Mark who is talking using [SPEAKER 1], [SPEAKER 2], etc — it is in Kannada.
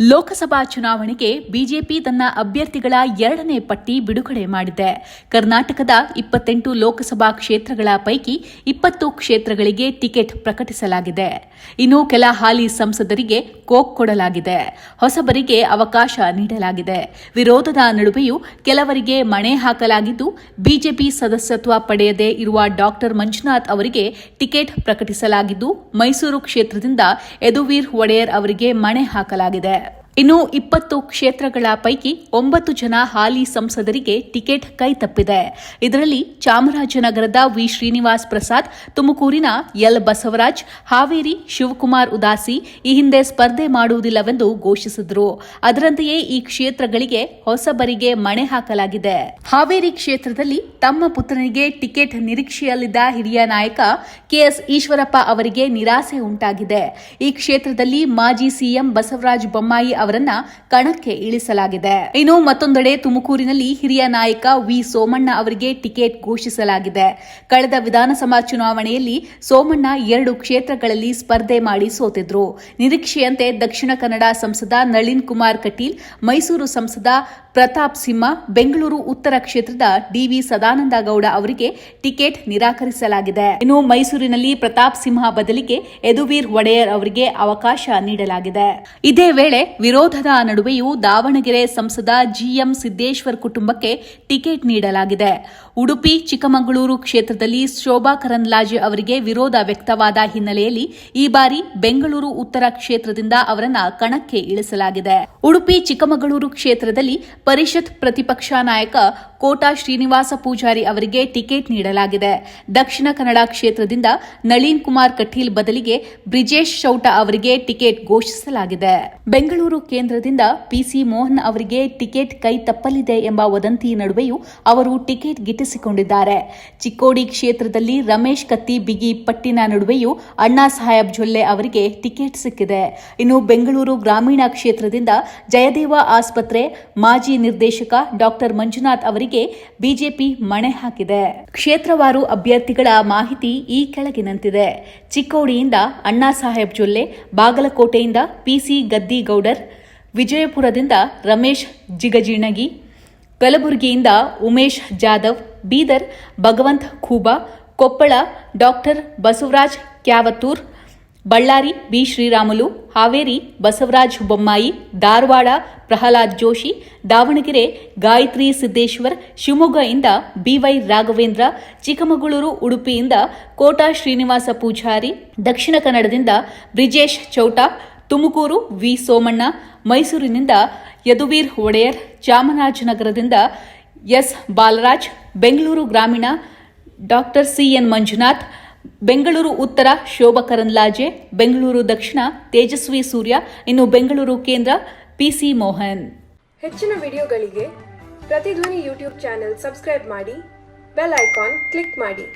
[SPEAKER 1] ಲೋಕಸಭಾ ಚುನಾವಣೆಗೆ ಬಿಜೆಪಿ ತನ್ನ ಅಭ್ಯರ್ಥಿಗಳ ಎರಡನೇ ಪಟ್ಟಿ ಬಿಡುಗಡೆ ಮಾಡಿದೆ. ಕರ್ನಾಟಕದ ಇಪ್ಪತ್ತೆಂಟು ಲೋಕಸಭಾ ಕ್ಷೇತ್ರಗಳ ಪೈಕಿ ಇಪ್ಪತ್ತು ಕ್ಷೇತ್ರಗಳಿಗೆ ಟಿಕೆಟ್ ಪ್ರಕಟಿಸಲಾಗಿದೆ. ಇನ್ನು ಕೆಲ ಹಾಲಿ ಸಂಸದರಿಗೆ ಕೋಕ್ ಕೊಡಲಾಗಿದೆ. ಹೊಸಬರಿಗೆ ಅವಕಾಶ ನೀಡಲಾಗಿದೆ. ವಿರೋಧದ ನಡುವೆಯೂ ಕೆಲವರಿಗೆ ಮಣೆ ಹಾಕಲಾಗಿದ್ದು, ಬಿಜೆಪಿ ಸದಸ್ಯತ್ವ ಪಡೆಯದೇ ಇರುವ ಡಾಕ್ಟರ್ ಮಂಜುನಾಥ್ ಅವರಿಗೆ ಟಿಕೆಟ್ ಪ್ರಕಟಿಸಲಾಗಿದ್ದು, ಮೈಸೂರು ಕ್ಷೇತ್ರದಿಂದ ಯದುವೀರ್ ಒಡೆಯರ್ ಅವರಿಗೆ ಮಣೆ ಹಾಕಲಾಗಿದೆ. ಇನ್ನು ಇಪ್ಪತ್ತು ಕ್ಷೇತ್ರಗಳ ಪೈಕಿ ಒಂಬತ್ತು ಜನ ಹಾಲಿ ಸಂಸದರಿಗೆ ಟಿಕೆಟ್ ಕೈತಪ್ಪಿದೆ ಇದರಲ್ಲಿ ಚಾಮರಾಜನಗರದ ವಿ. ಶ್ರೀನಿವಾಸ್ ಪ್ರಸಾದ್, ತುಮಕೂರಿನ ಎಲ್. ಬಸವರಾಜ್, ಹಾವೇರಿ ಶಿವಕುಮಾರ್ ಉದಾಸಿ ಈ ಹಿಂದೆ ಸ್ಪರ್ಧೆ ಮಾಡುವುದಿಲ್ಲವೆಂದು ಘೋಷಿಸಿದ್ರು. ಅದರಂತೆಯೇ ಈ ಕ್ಷೇತ್ರಗಳಿಗೆ ಹೊಸಬರಿಗೆ ಮಣೆ ಹಾಕಲಾಗಿದೆ. ಹಾವೇರಿ ಕ್ಷೇತ್ರದಲ್ಲಿ ತಮ್ಮ ಪುತ್ರನಿಗೆ ಟಿಕೆಟ್ ನಿರೀಕ್ಷೆಯಲ್ಲಿದ್ದ ಹಿರಿಯ ನಾಯಕ ಕೆಎಸ್ ಈಶ್ವರಪ್ಪ ಅವರಿಗೆ ನಿರಾಸೆ ಉಂಟಾಗಿದೆ. ಈ ಕ್ಷೇತ್ರದಲ್ಲಿ ಮಾಜಿ ಸಿಎಂ ಬಸವರಾಜ ಬೊಮ್ಮಾಯಿ ಅವರನ್ನ ಕಣಕ್ಕೆ ಇಳಿಸಲಾಗಿದೆ. ಇನ್ನು ಮತ್ತೊಂದೆಡೆ ತುಮಕೂರಿನಲ್ಲಿ ಹಿರಿಯ ನಾಯಕ ವಿ ಸೋಮಣ್ಣ ಅವರಿಗೆ ಟಿಕೆಟ್ ಘೋಷಿಸಲಾಗಿದೆ. ಕಳೆದ ವಿಧಾನಸಭಾ ಚುನಾವಣೆಯಲ್ಲಿ ಸೋಮಣ್ಣ ಎರಡು ಕ್ಷೇತ್ರಗಳಲ್ಲಿ ಸ್ಪರ್ಧೆ ಮಾಡಿ ಸೋತಿದ್ರು. ನಿರೀಕ್ಷೆಯಂತೆ ದಕ್ಷಿಣ ಕನ್ನಡ ಸಂಸದ ನಳಿನ್ ಕುಮಾರ್ ಕಟೀಲ್, ಮೈಸೂರು ಸಂಸದ ಪ್ರತಾಪ್ ಸಿಂಹ, ಬೆಂಗಳೂರು ಉತ್ತರ ಕ್ಷೇತ್ರದ ಡಿವಿ ಸದಾನಂದ ಗೌಡ ಅವರಿಗೆ ಟಿಕೆಟ್ ನಿರಾಕರಿಸಲಾಗಿದೆ. ಇನ್ನು ಮೈಸೂರಿನಲ್ಲಿ ಪ್ರತಾಪ್ ಸಿಂಹ ಬದಲಿಗೆ ಯದುವೀರ್ ಒಡೆಯರ್ ಅವರಿಗೆ ಅವಕಾಶ ನೀಡಲಾಗಿದೆ. ಇದೇ ವೇಳೆ ವಿರೋಧದ ನಡುವೆಯೂ ದಾವಣಗೆರೆ ಸಂಸದ ಜಿಎಂ ಸಿದ್ದೇಶ್ವರ್ ಕುಟುಂಬಕ್ಕೆ ಟಿಕೆಟ್ ನೀಡಲಾಗಿದೆ. ಉಡುಪಿ, ಚಿಕ್ಕಮಗಳೂರು ಕ್ಷೇತ್ರದಲ್ಲಿ ಶೋಭಾ ಕರಂದ್ಲಾಜೆ ಅವರಿಗೆ ವಿರೋಧ ವ್ಯಕ್ತವಾದ ಹಿನ್ನೆಲೆಯಲ್ಲಿ ಈ ಬಾರಿ ಬೆಂಗಳೂರು ಉತ್ತರ ಕ್ಷೇತ್ರದಿಂದ ಅವರನ್ನ ಕಣಕ್ಕೆ ಇಳಿಸಲಾಗಿದೆ. ಉಡುಪಿ, ಚಿಕ್ಕಮಗಳೂರು ಕ್ಷೇತ್ರದಲ್ಲಿ ಪರಿಷತ್ ಪ್ರತಿಪಕ್ಷ ನಾಯಕ ಕೋಟಾ ಶ್ರೀನಿವಾಸ ಪೂಜಾರಿ ಅವರಿಗೆ ಟಿಕೆಟ್ ನೀಡಲಾಗಿದೆ. ದಕ್ಷಿಣ ಕನ್ನಡ ಕ್ಷೇತ್ರದಿಂದ ನಳಿನ್ ಕುಮಾರ್ ಕಟೀಲ್ ಬದಲಿಗೆ ಬ್ರಿಜೇಶ್ ಶೌಟ ಅವರಿಗೆ ಟಿಕೆಟ್ ಘೋಷಿಸಲಾಗಿದೆ. ಬೆಂಗಳೂರು ಕೇಂದ್ರದಿಂದ ಪಿಸಿ ಮೋಹನ್ ಅವರಿಗೆ ಟಿಕೆಟ್ ಕೈ ತಪ್ಪಲಿದೆ ಎಂಬ ವದಂತಿ ನಡುವೆಯೂ ಅವರು ಟಿಕೆಟ್ ಗಿಟ್ಟಿಸಿಕೊಂಡಿದ್ದಾರೆ ಚಿಕ್ಕೋಡಿ ಕ್ಷೇತ್ರದಲ್ಲಿ ರಮೇಶ್ ಕತ್ತಿ, ಬಿಗಿ ಪಟ್ಟಿನ ನಡುವೆಯೂ ಅಣ್ಣಾ ಸಾಹೇಬ್ ಜೊಲ್ಲೆ ಅವರಿಗೆ ಟಿಕೆಟ್ ಸಿಕ್ಕಿದೆ. ಇನ್ನು ಬೆಂಗಳೂರು ಗ್ರಾಮೀಣ ಕ್ಷೇತ್ರದಿಂದ ಜಯದೇವ ಆಸ್ಪತ್ರೆ ಮಾಜಿ ನಿರ್ದೇಶಕ ಡಾಕ್ಟರ್ ಮಂಜುನಾಥ್ ಅವರಿಗೆ ಬಿಜೆಪಿ ಮಣೆ ಹಾಕಿದೆ. ಕ್ಷೇತ್ರವಾರು ಅಭ್ಯರ್ಥಿಗಳ ಮಾಹಿತಿ ಈ ಕೆಳಗಿನಂತಿದೆ ಚಿಕ್ಕೋಡಿಯಿಂದ ಅಣ್ಣಾ ಸಾಹೇಬ್ ಜೊಲ್ಲೆ, ಬಾಗಲಕೋಟೆಯಿಂದ ಪಿಸಿ ಗದ್ದಿಗೌಡರ್, ವಿಜಯಪುರದಿಂದ ರಮೇಶ್ ಜಿಗಜಿಣಗಿ, ಕಲಬುರಗಿಯಿಂದ ಉಮೇಶ್ ಜಾಧವ್ ಬೀದರ್, ಭಗವಂತ್ ಖೂಬಾ, ಕೊಪ್ಪಳ, ಡಾಕ್ಟರ್ ಬಸವರಾಜ್ ಕ್ಯಾವತ್ತೂರ್, ಬಳ್ಳಾರಿ ಬಿ ಶ್ರೀರಾಮುಲು, ಹಾವೇರಿ ಬಸವರಾಜ್ ಬೊಮ್ಮಾಯಿ, ಧಾರವಾಡ ಪ್ರಹ್ಲಾದ್ ಜೋಶಿ, ದಾವಣಗೆರೆ ಗಾಯತ್ರಿ ಸಿದ್ದೇಶ್ವರ್, ಶಿವಮೊಗ್ಗದಿಂದ ಬಿವೈ ರಾಘವೇಂದ್ರ, ಚಿಕ್ಕಮಗಳೂರು ಉಡುಪಿಯಿಂದ ಕೋಟಾ ಶ್ರೀನಿವಾಸ ಪೂಜಾರಿ, ದಕ್ಷಿಣ ಕನ್ನಡದಿಂದ ಬ್ರಿಜೇಶ್ ಚೌಟಾ, ತುಮಕೂರು ವಿ ಸೋಮಣ್ಣ, ಮೈಸೂರಿನಿಂದ ಯದುವೀರ್ ಒಡೆಯರ್, ಚಾಮರಾಜನಗರದಿಂದ ಎಸ್ ಬಾಲರಾಜ್, ಬೆಂಗಳೂರು ಗ್ರಾಮೀಣ ಡಾಕ್ಟರ್ ಸಿಎನ್ ಮಂಜುನಾಥ್, ಬೆಂಗಳೂರು ಉತ್ತರ ಶೋಭಾ ಕರಂದ್ಲಾಜೆ, ಬೆಂಗಳೂರು ದಕ್ಷಿಣ ತೇಜಸ್ವಿ ಸೂರ್ಯ, ಇನ್ನು ಬೆಂಗಳೂರು ಕೇಂದ್ರ ಪಿಸಿ ಮೋಹನ್.
[SPEAKER 2] ಹೆಚ್ಚಿನ ವಿಡಿಯೋಗಳಿಗೆ ಪ್ರತಿಧ್ವನಿ ಯೂಟ್ಯೂಬ್ ಚಾನೆಲ್ ಸಬ್ಸ್ಕ್ರೈಬ್ ಮಾಡಿ, ಬೆಲ್ ಐಕಾನ್ ಕ್ಲಿಕ್ ಮಾಡಿ.